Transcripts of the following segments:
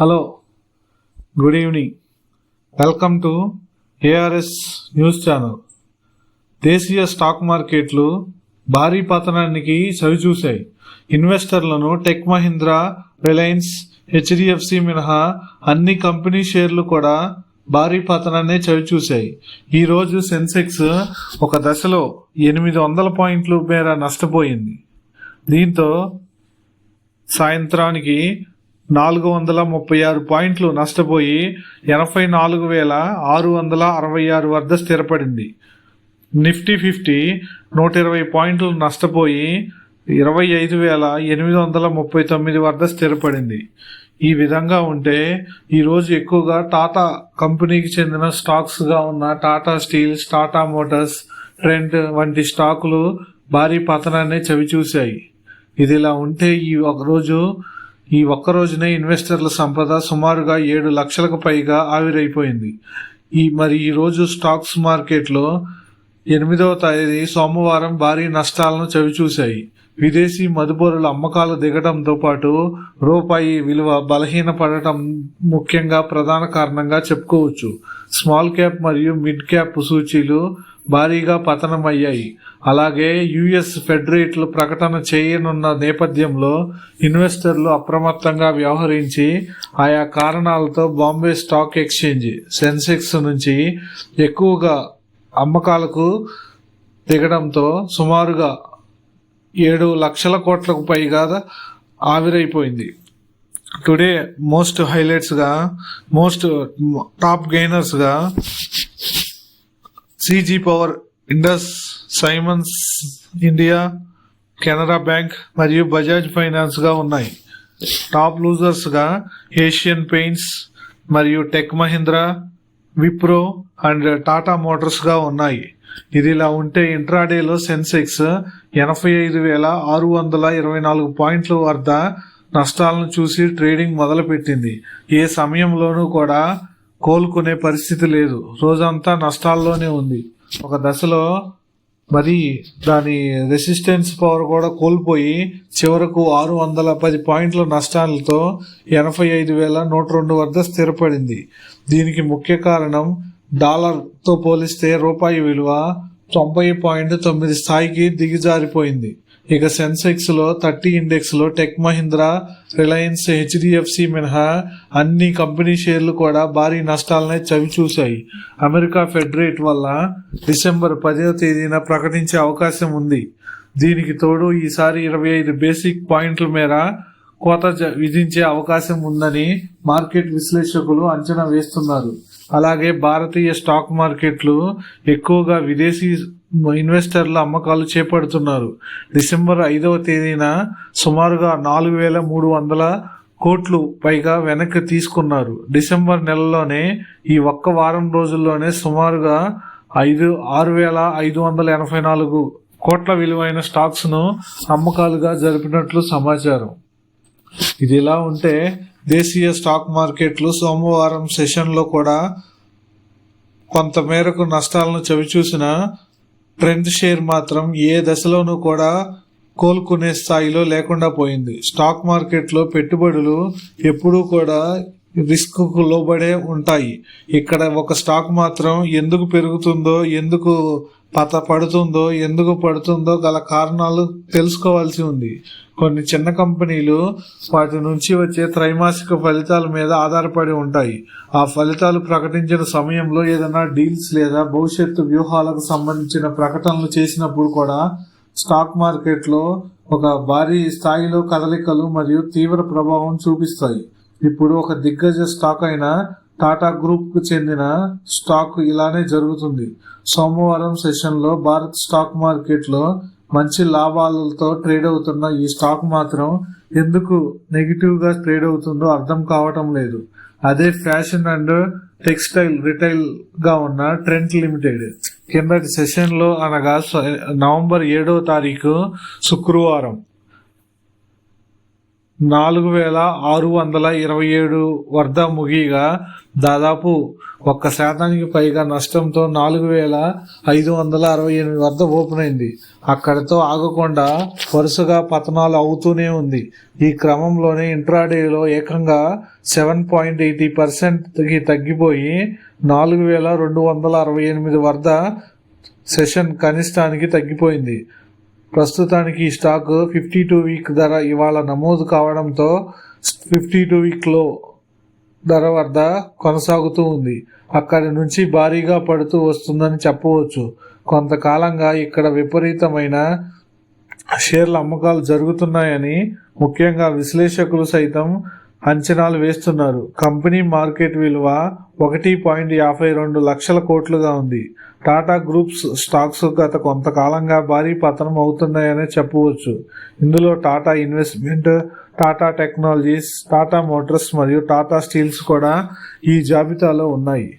Hello good evening. Welcome to ARS news channel. దేశీయ stock మార్కెట్లు భారీ పతనానికి చవిచూశాయి ఇన్వెస్టర్లను టెక్ మహీంద్రా రిలయన్స్ హెచ్డిఎఫ్సి మినహా అన్ని కంపెనీ షేర్లు కూడా భారీ పతనాన్ని చవిచూశాయి ఈరోజు సెన్సెక్స్ ఒక దశలో ఎనిమిది వందల పాయింట్లు మేర నష్టపోయింది. దీంతో సాయంత్రానికి నాలుగు వందల ముప్పై ఆరు పాయింట్లు నష్టపోయి ఎనభై నాలుగు వేల ఆరు వందల అరవై ఆరు వద్ద స్థిరపడింది. నిఫ్టీ ఫిఫ్టీ నూట ఇరవై పాయింట్లు నష్టపోయి ఇరవై ఐదు వేల ఎనిమిది వందల ముప్పై తొమ్మిది వద్ద స్థిరపడింది. ఈ విధంగా ఉంటే ఈరోజు ఎక్కువగా టాటా కంపెనీకి చెందిన స్టాక్స్గా ఉన్న Tata steels Tata motors Trent వంటి స్టాకులు భారీ పతనాన్ని చవిచూశాయి. ఇది ఇలా ఉంటే ఈ ఒకరోజు ఈ ఒక్క రోజునే ఇన్వెస్టర్ల సంపద సుమారుగా ఏడు లక్షలకు పైగా ఆవిరైపోయింది. ఈ మరి ఈరోజు స్టాక్స్ మార్కెట్లో ఎనిమిదవ తేదీ సోమవారం భారీ నష్టాలను చవిచూశాయి. విదేశీ మదుపరుల అమ్మకాలు దిగడంతో పాటు రూపాయి విలువ బలహీనపడటం ముఖ్యంగా ప్రధాన కారణంగా చెప్పుకోవచ్చు. స్మాల్ క్యాప్ మరియు మిడ్ క్యాప్ సూచీలు భారీగా పతనమయ్యాయి. అలాగే యుఎస్ ఫెడ్ రేట్లు ప్రకటన చేయనున్న నేపథ్యంలో ఇన్వెస్టర్లు అప్రమత్తంగా వ్యవహరించి ఆయా కారణాలతో బాంబే స్టాక్ ఎక్స్చేంజ్ సెన్సెక్స్ నుంచి ఎక్కువగా అమ్మకాలకు దిగడంతో సుమారుగా ఏడు లక్షల కోట్లకు పైగా ఆవిరైపోయింది. టుడే మోస్ట్ హైలైట్స్గా most top గెయినర్స్గా CG power Indus Siemens India Canara bank మరియు బజాజ్ ఫైనాన్స్గా ఉన్నాయి. టాప్ లూజర్స్గా ఏషియన్ పెయింట్స్ మరియు టెక్ మహీంద్రా విప్రో అండ్ టాటా మోటార్స్గా ఉన్నాయి. ఇది ఇలా ఉంటే ఇంట్రాడేలో సెన్సెక్స్ ఎనభై ఐదు వేల ఆరు వందల ఇరవై నాలుగు పాయింట్ల వద్ద నష్టాలను చూసి ట్రేడింగ్ మొదలుపెట్టింది. ఏ సమయంలోనూ కూడా కోలుకునే పరిస్థితి లేదు. రోజంతా నష్టాల్లోనే ఉంది. ఒక దశలో మరి దాని రెసిస్టెన్స్ పవర్ కూడా కోల్పోయి చివరకు ఆరు వందల పది పాయింట్ల నష్టాలతో ఎనభై ఐదు వేల నూట రెండు వద్ద స్థిరపడింది. దీనికి ముఖ్య కారణం డాలర్తో పోలిస్తే రూపాయి విలువ తొంభై పాయింట్ తొమ్మిది స్థాయికి దిగజారిపోయింది. ఇక సెన్సెక్స్లో థర్టీ ఇండెక్స్లో టెక్ మహీంద్రా రిలయన్స్ హెచ్డిఎఫ్సి మినహా అన్ని కంపెనీ షేర్లు కూడా భారీ నష్టాలనే చవిచూశాయి. అమెరికా ఫెడరేట్ వల్ల డిసెంబర్ పదో తేదీన ప్రకటించే అవకాశం ఉంది. దీనికి తోడు ఈసారి ఇరవై ఐదు బేసిక్ పాయింట్ల మేర కోత జ- విధించే అవకాశం ఉందని మార్కెట్ విశ్లేషకులు అంచనా వేస్తున్నారు. అలాగే భారతీయ స్టాక్ మార్కెట్లు ఎక్కువగా విదేశీ ఇన్వెస్టర్ల అమ్మకాలు చేపడుతున్నారు. డిసెంబర్ ఐదవ తేదీన సుమారుగా నాలుగు వేల మూడు వందల కోట్లు పైగా వెనక్కి తీసుకున్నారు. డిసెంబర్ నెలలోనే ఈ ఒక్క వారం రోజుల్లోనే సుమారుగా ఐదు ఆరు వేల ఐదు వందల ఎనభై నాలుగు కోట్ల విలువైన స్టాక్స్ను అమ్మకాలుగా జరిపినట్లు సమాచారం. ఇది ఇలా ఉంటే దేశీయ స్టాక్ మార్కెట్లు సోమవారం సెషన్లో కూడా కొంత మేరకు నష్టాలను చవిచూసిన ట్రెండ్ షేర్ మాత్రం ఏ దశలోనూ కూడా కోలుకునే స్థాయిలో లేకుండా పోయింది. స్టాక్ మార్కెట్లో పెట్టుబడులు ఎప్పుడూ కూడా రిస్క్కు లోబడే ఉంటాయి. ఇక్కడ ఒక స్టాక్ మాత్రం ఎందుకు పెరుగుతుందో ఎందుకు పత పడుతుందో ఎందుకు పడుతుందో గల కారణాలు తెలుసుకోవాల్సి ఉంది. కొన్ని చిన్న కంపెనీలు వాటి నుంచి వచ్చే త్రైమాసిక ఫలితాల మీద ఆధారపడి ఉంటాయి. ఆ ఫలితాలు ప్రకటించిన సమయంలో ఏదైనా డీల్స్ లేదా భవిష్యత్తు వ్యూహాలకు సంబంధించిన ప్రకటనలు చేసినప్పుడు కూడా స్టాక్ మార్కెట్లో ఒక భారీ స్థాయిలో కదలికలు మరియు తీవ్ర ప్రభావం చూపిస్తాయి. ఇప్పుడు ఒక దిగ్గజ స్టాక్ అయిన టాటా గ్రూప్కు చెందిన స్టాక్ ఇలానే జరుగుతుంది. సోమవారం సెషన్లో భారత్ స్టాక్ మార్కెట్లో మంచి లాభాలతో ట్రేడ్ అవుతున్న ఈ స్టాక్ మాత్రం ఎందుకు నెగిటివ్గా ట్రేడ్ అవుతుందో అర్థం కావటం లేదు. అదే ఫ్యాషన్ అండ్ టెక్స్టైల్ రిటైల్గా ఉన్న ట్రెంట్ లిమిటెడ్. కిందటి సెషన్లో అనగా స- నవంబర్ ఏడవ తారీఖు శుక్రవారం. నాలుగు వేల ఆరు వందల ఇరవై ఏడు వద్ద ముగిగా దాదాపు ఒక్క శాతానికి పైగా నష్టంతో నాలుగు వేల ఐదు వందల అరవై ఎనిమిది వద్ద ఓపెన్ అయింది. అక్కడితో ఆగకుండా వరుసగా పతనాలు అవుతూనే ఉంది. ఈ క్రమంలోనే ఇంట్రాడేలో ఏకంగా సెవెన్ పాయింట్ ఎయిటీ పర్సెంట్కి తగ్గిపోయి నాలుగు వేల రెండు వందల అరవై ఎనిమిది వద్ద సెషన్ కనిష్టానికి తగ్గిపోయింది. ప్రస్తుతానికి ఈ స్టాక్ ఫిఫ్టీ టూ వీక్ ధర ఇవాళ నమోదు కావడంతో ఫిఫ్టీ టూ వీక్లో ధర వద్ద కొనసాగుతూ ఉంది. అక్కడి నుంచి భారీగా పడుతూ వస్తుందని చెప్పవచ్చు. కొంతకాలంగా ఇక్కడ విపరీతమైన షేర్ల అమ్మకాలు జరుగుతున్నాయని ముఖ్యంగా విశ్లేషకులు సైతం అంచనాలు వేస్తున్నారు. కంపెనీ మార్కెట్ విలువ ఒకటి పాయింట్ యాభై రెండు లక్షల కోట్లుగా ఉంది. టాటా గ్రూప్స్ స్టాక్స్ గత కొంతకాలంగా భారీ పతనం అవుతున్నాయనే చెప్పవచ్చు. ఇందులో Tata investment Tata technologies Tata motors మరియు టాటా స్టీల్స్ కూడా ఈ జాబితాలో ఉన్నాయి.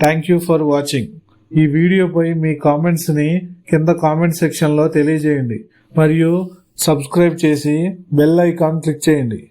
Thank you for watching. ఈ వీడియోపై మీ కామెంట్స్ని కింద కామెంట్ సెక్షన్లో తెలియజేయండి. మరియు సబ్స్క్రైబ్ చేసి బెల్ ఐకాన్ క్లిక్ చేయండి.